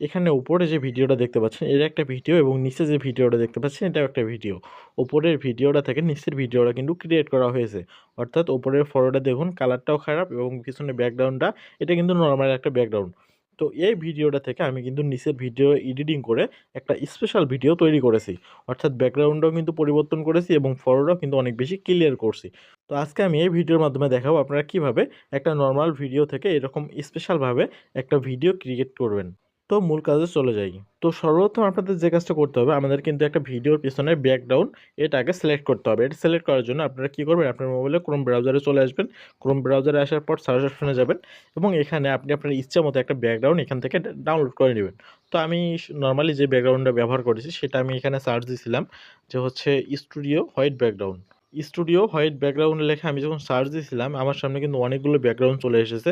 এখানে উপরে যে ভিডিওটা দেখতে পাচ্ছেন, এটা একটা ভিডিও এবং নিচে যে ভিডিওটা দেখতে পাচ্ছেন, এটাও একটা ভিডিও। ওপরের ভিডিওটা থেকে নিচের ভিডিওটা কিন্তু ক্রিয়েট করা হয়েছে। অর্থাৎ ওপরের ফটোটা দেখুন কালারটাও খারাপ এবং পিছনে ব্যাকগ্রাউন্ডটা এটা কিন্তু নর্মাল একটা ব্যাকগ্রাউন্ড তো এই ভিডিওটা থেকে আমি কিন্তু নিচের ভিডিও এডিটিং করে একটা স্পেশাল ভিডিও তৈরি করেছি। অর্থাৎ ব্যাকগ্রাউন্ডটাও কিন্তু পরিবর্তন করেছি এবং ফটোটাও কিন্তু অনেক বেশি ক্লিয়ার করছি। তো আজকে আমি এই ভিডিওর মাধ্যমে দেখাবো আপনারা কীভাবে একটা নর্মাল ভিডিও থেকে এরকম স্পেশালভাবে একটা ভিডিও ক্রিয়েট করবেন। তো মূল কাজে চলে যাই। তো সর্বপ্রথম আপনাদের যে কাজটা করতে হবে, আমাদের কিন্তু একটা ভিডিওর পিছনে ব্যাকগ্রাউন্ড এটা আগে সিলেক্ট করতে হবে। এটা সিলেক্ট করার জন্য আপনারা কী করবেন? আপনার মোবাইলে ক্রোম ব্রাউজারে চলে আসবেন। ক্রোম ব্রাউজারে আসার পর সার্চ অপশনে যাবেন এবং এখানে আপনি আপনার ইচ্ছা মতো একটা ব্যাকগ্রাউন্ড এখান থেকে ডাউনলোড করে নেবেন। তো আমি নর্মালি যে ব্যাকগ্রাউন্ডটা ব্যবহার করেছি সেটা আমি এখানে সার্চ দিয়েছিলাম যে হচ্ছে studio white background studio white background লেখা আমি যখন সার্চ দিয়েছিলাম আমার সামনে কিন্তু অনেকগুলো ব্যাকগ্রাউন্ড চলে এসেছে।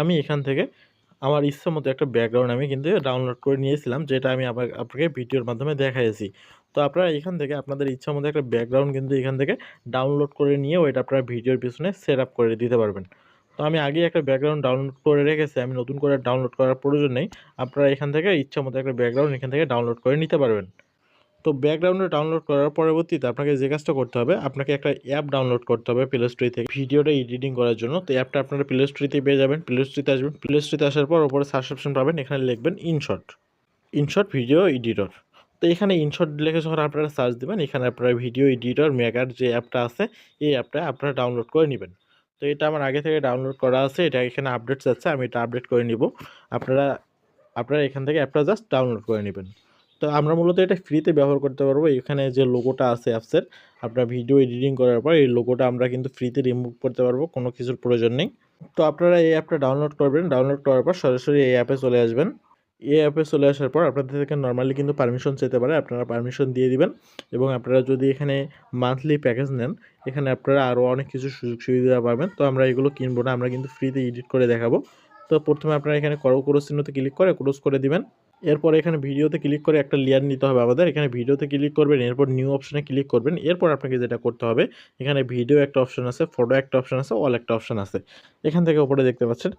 আমি এখান থেকে আমার ইচ্ছা মতো একটা ব্যাকগ্রাউন্ড আমি কিন্তু ডাউনলোড করে নিয়েছিলাম, যেটা আমি আবার আপনাকে ভিডিওর মাধ্যমে দেখাইছি। তো আপনারা এখান থেকে আপনাদের ইচ্ছা মতো একটা ব্যাকগ্রাউন্ড কিন্তু এখান থেকে ডাউনলোড করে নিয়ে ওইটা আপনারা ভিডিওর পিছনে সেট আপ করে দিতে পারবেন। তো আমি আগে একটা ব্যাকগ্রাউন্ড ডাউনলোড করে রেখেছি, আমি নতুন করে ডাউনলোড করার প্রয়োজন নেই। আপনারা এখান থেকে ইচ্ছা মতো একটা ব্যাকগ্রাউন্ড এখান থেকে ডাউনলোড করে নিতে পারবেন। তো ব্যাকগ্রাউন্ডে ডাউনলোড করার পরবর্তীতে আপনাকে যে কাজটা করতে হবে, আপনাকে একটা অ্যাপ ডাউনলোড করতে হবে প্লে স্টোরি থেকে। ভিডিওটা এডিটিং করার জন্য। তো অ্যাপটা আপনারা প্লে স্টোরিতে পেয়ে যাবেন। প্লে স্টোরিতে আসবেন। প্লে স্টোরিতে আসার পর ওপরে সাবস্ক্রিপশন পাবেন। এখানে লিখবেন ইনশট ইনশট ভিডিও এডিটর তো এখানে ইনশট লিখে যখন আপনারা সার্চ দেবেন, এখানে আপনারা ভিডিও এডিটর মেগার যে অ্যাপটা আছে, এই অ্যাপটা আপনারা ডাউনলোড করে নেবেন। তো এটা আমার আগে থেকে ডাউনলোড করা আছে। এটা এখানে আপডেট যাচ্ছে। আমি এটা আপডেট করে নিব। আপনারা আপনারা এখান থেকে অ্যাপটা জাস্ট ডাউনলোড করে নেবেন। তো আমরা মূলত এটা ফ্রিতে ব্যবহার করতে পারব। এখানে যে লোগোটা আছে অ্যাপসের আপনার ভিডিও এডিটিং করার পর এই লোগোটা আমরা কিন্তু ফ্রিতে রিমুভ করতে পারব, কোনো কিছুর প্রয়োজন নেই। তো আপনারা এই অ্যাপটা ডাউনলোড করবেন। ডাউনলোড করার পর সরাসরি এই অ্যাপে চলে আসবেন। এই অ্যাপে চলে আসার পর আপনাদের থেকে নর্মালি কিন্তু পারমিশন চেতে পারে, আপনারা পারমিশন দিয়ে দিবেন এবং আপনারা যদি এখানে মান্থলি প্যাকেজ নেন, এখানে আপনারা আরও অনেক কিছু সুযোগ সুবিধা পাবেন। তো আমরা এগুলো কিনবো না, আমরা কিন্তু ফ্রিতে এডিট করে দেখাবো। তো প্রথমে আপনারা এখানে করো ক্রোস চিহ্নতে ক্লিক করে ক্রোস করে দিবেন। এরপর এখানে ভিডিওতে ক্লিক করে একটা লেয়ার নিতে হবে আমাদের। এখানে ভিডিওতে ক্লিক করবেন, এরপর নিউ অপশনে ক্লিক করবেন। এরপর আপনাকে যেটা করতে হবে, এখানে ভিডিও একটা অপশন আছে ফটো একটা অপশন আছে অল একটা অপশন আছে। এখান থেকে উপরে দেখতে পাচ্ছেন।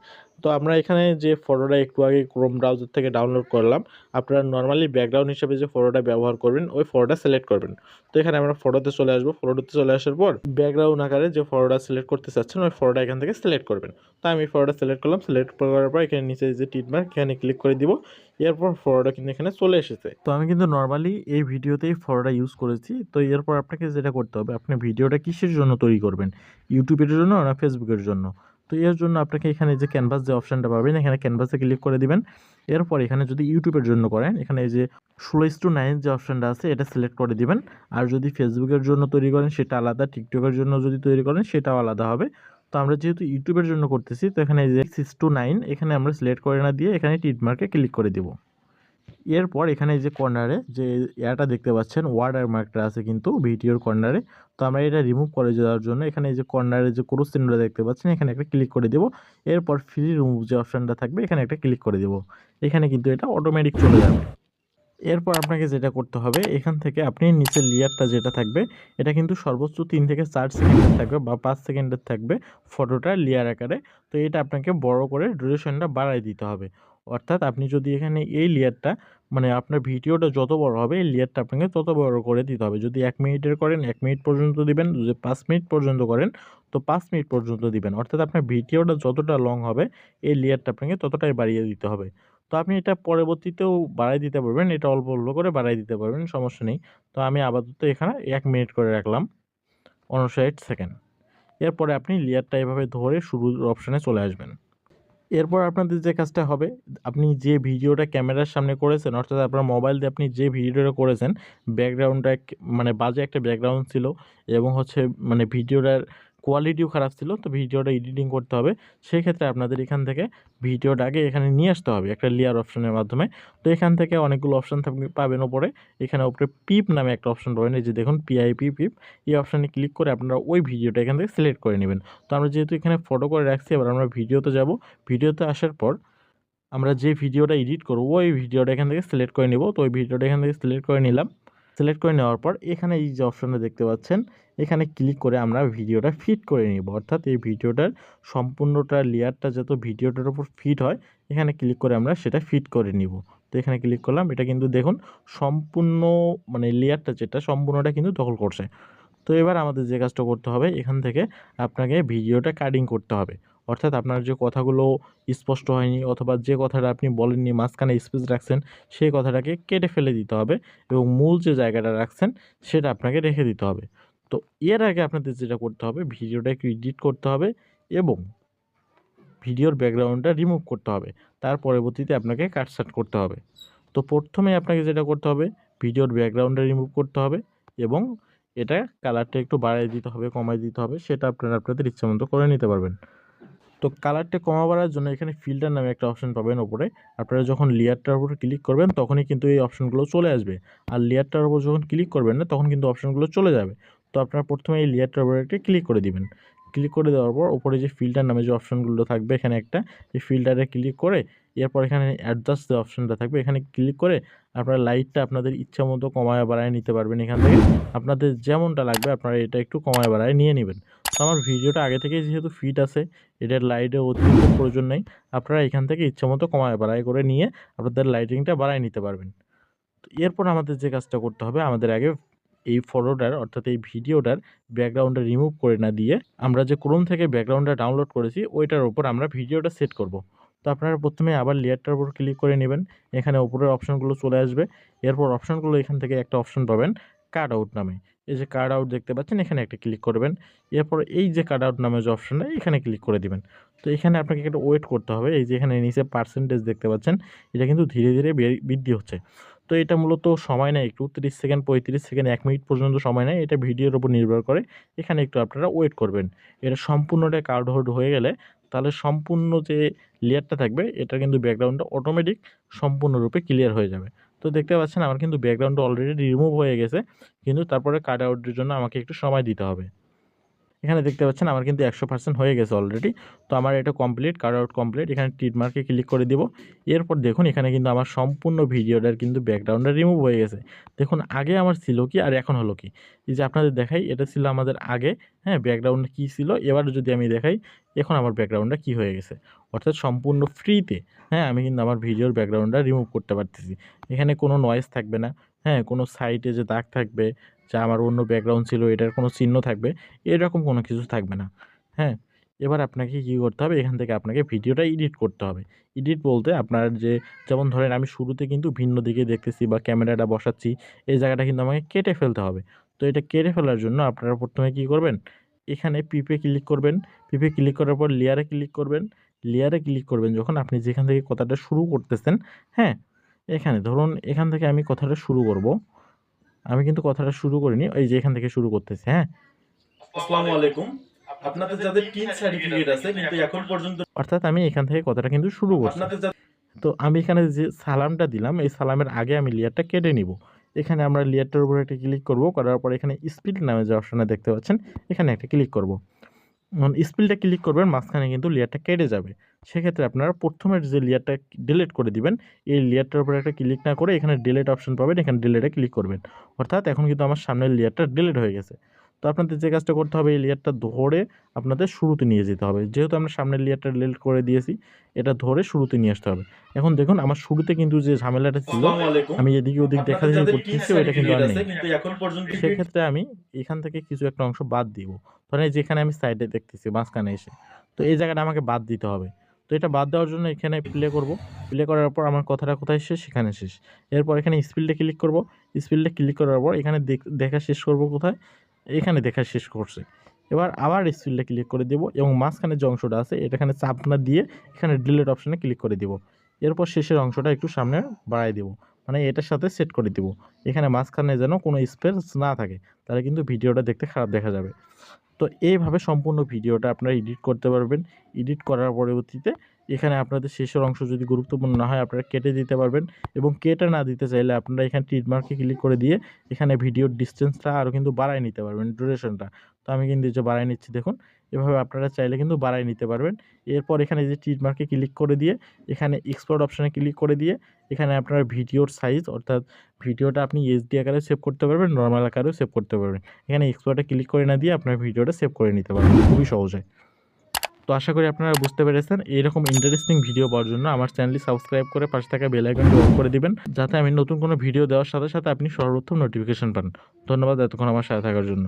তো আমরা এখানে যে ফটোটা একটু আগে ক্রোম ব্রাউজার থেকে ডাউনলোড করলাম, আপনারা নর্মালি ব্যাকগ্রাউন্ড হিসেবে যে ফটোটা ব্যবহার করবেন, ওই ফটোটা সিলেক্ট করবেন। তো এখানে আমরা ফটোতে চলে আসব। ফটোতে চলে আসার পর ব্যাকগ্রাউন্ড আকারে যে ফটোটা সিলেক্ট করতে চাচ্ছেন, ওই ফটোটা এখান থেকে সিলেক্ট করবেন। তো আমি ফটোটা সিলেক্ট করলাম। সিলেক্ট করার পর এখানে নিচে যে টিটমার্ক এখানে ক্লিক করে দিব। এরপর ফটোটা কিন্তু এখানে চলে এসেছে। তো আমি কিন্তু নর্মালি এই ভিডিওতেই ফটোটা ইউজ করেছি। তো এরপর আপনাকে যেটা করতে হবে, আপনি ভিডিওটা কিসের জন্য তৈরি করবেন? ইউটিউবের জন্য না ফেসবুকের জন্য? তো এর জন্য আপনাকে এখানে যে ক্যানভাস যে অপশানটা পাবেন, এখানে ক্যানভাসে ক্লিক করে দিবেন। এরপর এখানে যদি ইউটিউবের জন্য করেন, এখানে এই যে ষোলো টু নাইন যে অপশানটা আছে, এটা সিলেক্ট করে দিবেন। আর যদি ফেসবুকের জন্য তৈরি করেন, সেটা আলাদা। টিকটকের জন্য যদি তৈরি করেন, সেটাও আলাদা হবে। তো আমরা যেহেতু ইউটিউবের জন্য করতেছি, তো এখানে যে সিক্স টু নাইন এখানে আমরা সিলেক্ট করে না দিয়ে এখানে টিটমার্কে ক্লিক করে দিব। এরপর এখানে যে কর্নারে যে ইয়াটা দেখতে পাচ্ছেন ওয়ার্ডার মার্কটা আছে কিন্তু ভিডিওর কর্নারে তো আমরা এটা রিমুভ করে দেওয়ার জন্য এখানে যে কর্নারে যে ক্রোস চিহ্নটা দেখতে পাচ্ছেন, এখানে একটা ক্লিক করে দেবো। এরপর ফ্রি রিমুভ যে অপশানটা থাকবে, এখানে একটা ক্লিক করে দেবো। এখানে কিন্তু এটা অটোমেটিক চলে যাবে। এরপর আপনাকে যেটা করতে হবে, এখান থেকে আপনি নিচের লেয়ারটা যেটা থাকবে, এটা কিন্তু সর্বোচ্চ তিন থেকে চার সেকেন্ডের থাকবে বা পাঁচ সেকেন্ডের থাকবে ফটোটা লেয়ার আকারে। তো এটা আপনাকে বড় করে ডিউরেশনটা বাড়াই দিতে হবে। অর্থাৎ আপনি যদি এখানে এই লেয়ারটা মানে আপনার ভিডিওটা যত বড় হবে, এই লেয়ারটা আপনাকে তত বড় করে দিতে হবে। যদি এক মিনিটের করেন, এক মিনিট পর্যন্ত দিবেন, যদি পাঁচ মিনিট পর্যন্ত করেন, তো পাঁচ মিনিট পর্যন্ত দিবেন। অর্থাৎ আপনার ভিডিওটা যতটা লং হবে, এই লেয়ারটা আপনাকে ততটাই বাড়িয়ে দিতে হবে। তো আপনি এটা পরবর্তীতেও বাড়াই দিতে পারবেন। এটা অল্প অল্প করে বাড়াই দিতে পারবেন, সমস্যা নেই। তো আমি আপাতত এখানে এক মিনিট করে রাখলাম। উনষাট সেকেন্ড এরপরে আপনি লেয়ারটা এভাবে ধরে শুরুর অপশানে চলে আসবেন। এরপর আপনাদের যে কাজটা হবে, আপনি যে ভিডিওটা ক্যামেরার সামনে করেছেন, অর্থাৎ আপনার মোবাইল দিয়ে আপনি যে ভিডিওটা করেছেন ব্যাকগ্রাউন্ডটা মানে বাজে একটা ব্যাকগ্রাউন্ড ছিল এবং হচ্ছে মানে ভিডিওটার কোয়ালিটিও খারাপ ছিল, তো ভিডিওটা এডিটিং করতে হবে। সেক্ষেত্রে আপনাদের এখান থেকে ভিডিওটা আগে এখানে নিয়ে আসতে হবে, একটা লেয়ার অপশনের মাধ্যমে। তো এখান থেকে অনেকগুলো অপশান পাবেন ওপরে এখানে ওপরে পিপ নামে একটা অপশন পাবেন এই যে দেখুন পিআইপি পিপ এই অপশানে ক্লিক করে আপনারা ওই ভিডিওটা এখান থেকে সিলেক্ট করে নেবেন। তো আমরা যেহেতু এখানে ফটো করে রাখছি, এবার আমরা ভিডিওতে যাব। ভিডিওতে আসার পর আমরা যে ভিডিওটা এডিট করব, ওই ভিডিওটা এখান থেকে সিলেক্ট করে নিব। তো ওই ভিডিওটা এখান থেকে সিলেক্ট করে নিলাম। সিলেক্ট করে নেওয়ার পর এখানে এই যে অপশানটা দেখতে পাচ্ছেন, এখানে ক্লিক করে আমরা ভিডিওটা ফিট করে নিব। অর্থাৎ এই ভিডিওটার সম্পূর্ণটা লেয়ারটা যত ভিডিওটার উপর ফিট হয়, এখানে ক্লিক করে আমরা সেটা ফিট করে নিব। তো এখানে ক্লিক করলাম, এটা কিন্তু দেখুন সম্পূর্ণ মানে লেয়ারটা যেটা, সম্পূর্ণটা কিন্তু দখল করছে। তো এবার আমাদের যে কাজটা করতে হবে, এখান থেকে আপনাকে ভিডিওটা কাটিং করতে হবে। অর্থাৎ আপনার যে কথাগুলো স্পষ্ট হয়নি অথবা যে কথাটা আপনি বলেননি মাঝখানে স্পেস রাখছেন, সেই কথাটাকে কেটে ফেলে দিতে হবে এবং মূল যে জায়গাটা রাখছেন, সেটা আপনাকে রেখে দিতে হবে। তো এর আগে আপনাদের যেটা করতে হবে, ভিডিওটা একটু এডিট করতে হবে এবং ভিডিওর ব্যাকগ্রাউন্ডটা রিমুভ করতে হবে। তার পরবর্তীতে আপনাকে কাটসাট করতে হবে। তো প্রথমে আপনাকে যেটা করতে হবে, ভিডিওর ব্যাকগ্রাউন্ডটা রিমুভ করতে হবে এবং এটা কালারটা একটু বাড়িয়ে দিতে হবে কমাই দিতে হবে, সেটা আপনারা আপনাদের ইচ্ছা মতো করে নিতে পারবেন। তো কালারটা কমাবার জন্য এখানে ফিল্টার নামে একটা অপশন পাবেন ওপরে। আপনারা যখন লেয়ারটার উপর ক্লিক করবেন, তখনই কিন্তু এই অপশনগুলো চলে আসবে। আর লেয়ারটার উপর যখন ক্লিক করবেন না, তখন কিন্তু অপশানগুলো চলে যাবে। তো আপনারা প্রথমে এই লেয়ারটার উপরে একটা ক্লিক করে দিবেন। ক্লিক করে দেওয়ার পর ওপরে যে ফিল্টার নামে যে অপশনগুলো থাকবে এখানে একটা, এই ফিল্টারে ক্লিক করে এরপর এখানে অ্যাডজাস্ট যে অপশনটা থাকবে। এখানে ক্লিক করে আপনারা লাইটটা আপনাদের ইচ্ছা মতো কমায় বাড়ায় নিতে পারবেন এখান থেকে। আপনাদের যেমনটা লাগবে আপনারা এটা একটু কমায় বাড়ায় নিয়ে নেবেন। তো আমার ভিডিওটা আগে থেকেই যেহেতু ফিট আছে, এটার লাইটের অতিরিক্ত প্রয়োজন নেই। আপনারা এখান থেকে ইচ্ছা মতো কমায় বাড়ায় করে নিয়ে আপনাদের লাইটিংটা বাড়ায় নিতে পারবেন। তো এরপর আমাদের যে কাজটা করতে হবে, আমাদের আগে এই ফটোটার অর্থাৎ এই ভিডিওটার ব্যাকগ্রাউন্ডটা রিমুভ করে না দিয়ে আমরা যে ক্রোম থেকে ব্যাকগ্রাউন্ডটা ডাউনলোড করেছি, ওইটার উপর আমরা ভিডিওটা সেট করব। তো আপনারা প্রথমে আবার লেয়ারটার উপর ক্লিক করে নেবেন। এখানে উপরের অপশনগুলো চলে আসবে। এরপর অপশনগুলো এখান থেকে একটা অপশন পাবেন কার্ড আউট নামে। এই যে কার্ড আউট দেখতে পাচ্ছেন, এখানে একটা ক্লিক করবেন। এরপর এই যে কাট আউট নামে যে অপশনটা এখানে ক্লিক করে দিবেন। তো এখানে আপনাকে একটা ওয়েট করতে হবে। এই যে এখানে নিচে পার্সেন্টেজ দেখতে পাচ্ছেন, এটা কিন্তু ধীরে ধীরে বৃদ্ধি হচ্ছে। তো এটা মূলত সময় নেয় একটু, তিরিশ সেকেন্ড, পঁয়ত্রিশ সেকেন্ড, এক মিনিট পর্যন্ত সময় নেয়। এটা ভিডিওর উপর নির্ভর করে। এখানে একটু আপনারা ওয়েট করবেন। এটা সম্পূর্ণটা কার্ড হোল্ড হয়ে গেলে তাহলে সম্পূর্ণ যে লেয়ারটা থাকবে, এটা কিন্তু ব্যাকগ্রাউন্ডটা অটোমেটিক সম্পূর্ণরূপে ক্লিয়ার হয়ে যাবে। তো দেখতে পাচ্ছেন, আমার কিন্তু ব্যাকগ্রাউন্ড অলরেডি রিমুভ হয়ে গেছে, কিন্তু তারপরে কাট আউটের জন্য আমাকে একটু সময় দিতে হবে। এখানে দেখতে পাচ্ছেন আমার কিন্তু একশো পার্সেন্ট হয়ে গেছে অলরেডি তো আমার এটা কমপ্লিট কাট আউট কমপ্লিট এখানে টিটমার্কে ক্লিক করে দিব। এরপর দেখুন, এখানে কিন্তু আমার সম্পূর্ণ ভিডিওটার কিন্তু ব্যাকগ্রাউন্ডটা রিমুভ হয়ে গেছে। দেখুন, আগে আমার ছিল কি আর এখন হলো কি? এই যে আপনাদের দেখাই, এটা ছিল আমাদের আগে হ্যাঁ ব্যাকগ্রাউন্ড কী ছিল? এবার যদি আমি দেখাই, এখন আমার ব্যাকগ্রাউন্ডটা কী হয়ে গেছে? অর্থাৎ সম্পূর্ণ ফ্রিতে হ্যাঁ আমি কিন্তু আমার ভিডিওর ব্যাকগ্রাউন্ডটা রিমুভ করতে পারতেছি। এখানে কোনো নয়েস থাকবে না। হ্যাঁ কোনো সাইটে যে দাগ থাকবে, যা আমার অন্য ব্যাকগ্রাউন্ড ছিল, এটার কোনো চিহ্ন থাকবে, এরকম কোনো কিছু থাকবে না। হ্যাঁ এবার আপনাকে কী করতে হবে? এখান থেকে আপনাকে ভিডিওটা এডিট করতে হবে। এডিট বলতে আপনার যে, যেমন ধরেন আমি শুরুতে কিন্তু ভিন্ন দিকে দেখতেছি বা ক্যামেরাটা বসাচ্ছি, এই জায়গাটা কিন্তু আমাকে কেটে ফেলতে হবে। তো এটা কেটে ফেলার জন্য আপনারা প্রথমে কী করবেন? এখানে পিপে ক্লিক করবেন। পিপে ক্লিক করার পর লেয়ারে ক্লিক করবেন। লেয়ারে ক্লিক করবেন। যখন আপনি যেখান থেকে কথাটা শুরু করতেছেন হ্যাঁ এখানে ধরুন এখান থেকে আমি কথাটা শুরু করব। আমি কিন্তু কথাটা শুরু করিনি এই যে এখান থেকে শুরু করতেছি হ্যাঁ? আসসালামু আলাইকুম। আপনাদের যাদের টিন সার্টিফিকেট আছে কিন্তু এখন পর্যন্ত অর্থাৎ আমি এখান থেকে কথাটা কিন্তু শুরু করছি। তো আমি এখানে যে সালামটা দিলাম এই সালামের আগে আমি লেয়ারটা কেটে নিব। এখানে আমরা লেয়ারটার উপরে একটা ক্লিক করব করার পর এখানে স্পিড নামে যে অপশানে দেখতে পাচ্ছেন এখানে একটা ক্লিক করব। স্পিডটা ক্লিক করবেন মাঝখানে কিন্তু লেয়ারটা কেটে যাবে। সেক্ষেত্রে আপনারা প্রথমের যে লেয়ারটা ডিলিট করে দিবেন এই লেয়ারটার উপরে একটা ক্লিক না করে এখানে ডিলিট অপশন পাবেন এখানে ডিলিটে ক্লিক করবেন। অর্থাৎ এখন কিন্তু আমার সামনের লেয়ারটা ডিলিট হয়ে গেছে। তো আপনাদের যে কাজটা করতে হবে এই লেয়ারটা ধরে আপনাদের শুরুতে নিয়ে যেতে হবে। যেহেতু আমরা সামনের লেয়ারটা ডিলিট করে দিয়েছি এটা ধরে শুরুতে নিয়ে আসতে হবে। এখন দেখুন আমার শুরুতে কিন্তু যে ঝামেলাটা ছিল আমি এদিকে ওদিক দেখা দেখি করতেছি ওইটা কিন্তু আর নেই। এখন পর্যন্ত সেক্ষেত্রে আমি এখান থেকে কিছু একটা অংশ বাদ দিব। ধরেন যেখানে আমি সাইডে দেখতেছি মাঝখানে এসে। তো এই জায়গাটা আমাকে বাদ দিতে হবে। তো এটা বাদ দেওয়ার জন্য এখানে প্লে করব। প্লে করার পর আমার কথাটা কোথায় শেষ? সেখানে শেষ। এরপর এখানে স্পিলটা ক্লিক করব। স্পিলটা ক্লিক করার পর এখানে দেখ- শেষ করব কোথায়? এখানে দেখা শেষ করছে। এবার আবার স্পিলটা ক্লিক করে দেব এবং মাঝখানে যে অংশটা আছে, এটা এখানে চাপ না দিয়ে এখানে ডিলিট অপশানে ক্লিক করে দিব। এরপর শেষের অংশটা একটু সামনে বাড়াই দেব। মানে এটার সাথে সেট করে দিব। এখানে মাঝখানে যেন কোনো স্পেস না থাকে, তাহলে কিন্তু ভিডিওটা দেখতে খারাপ দেখা যাবে। তো এইভাবে সম্পূর্ণ ভিডিওটা আপনারা এডিট করতে পারবেন। এডিট করার পরবর্তীতে এখানে আপনাদের শেষের অংশ যদি গুরুত্বপূর্ণ না হয় আপনারা কেটে দিতে পারবেন এবং কেটে না দিতে চাইলে আপনারা এখানে ট্রিটমার্কে ক্লিক করে দিয়ে এখানে ভিডিওর ডিস্টেন্সটা আরও কিন্তু বাড়ায় নিতে পারবেন ডিউরেশনটা তো আমি কিন্তু যে বাড়ায় নিচ্ছি, দেখুন। এভাবে আপনারা চাইলে কিন্তু বাড়ায় নিতে পারবেন। এরপর এখানে যে ট্রিটমার্কে ক্লিক করে দিয়ে, এখানে এক্সপোর্ট অপশানে ক্লিক করে দিয়ে, এখানে আপনার ভিডিওর সাইজ অর্থাৎ ভিডিওটা আপনি এইচডি আকারে সেভ করতে পারবেন নর্মাল আকারেও সেভ করতে পারবেন। এখানে এক্সপোর্টে ক্লিক করে না দিয়ে আপনার ভিডিওটা সেভ করে নিতে পারবেন। খুবই সহজে তো আশা করি আপনারা বুঝতে পেরেছেন। এইরকম ইন্টারেস্টিং ভিডিও পাওয়ার জন্য আমার চ্যানেলটি সাবস্ক্রাইব করে পাশে থাকা বেল আইকনটি অন করে দিবেন, যাতে আমি নতুন কোনো ভিডিও দেওয়ার সাথে সাথে আপনি সর্বপ্রথম নোটিফিকেশন পান। ধন্যবাদ এতক্ষণ আমার সাথে থাকার জন্য।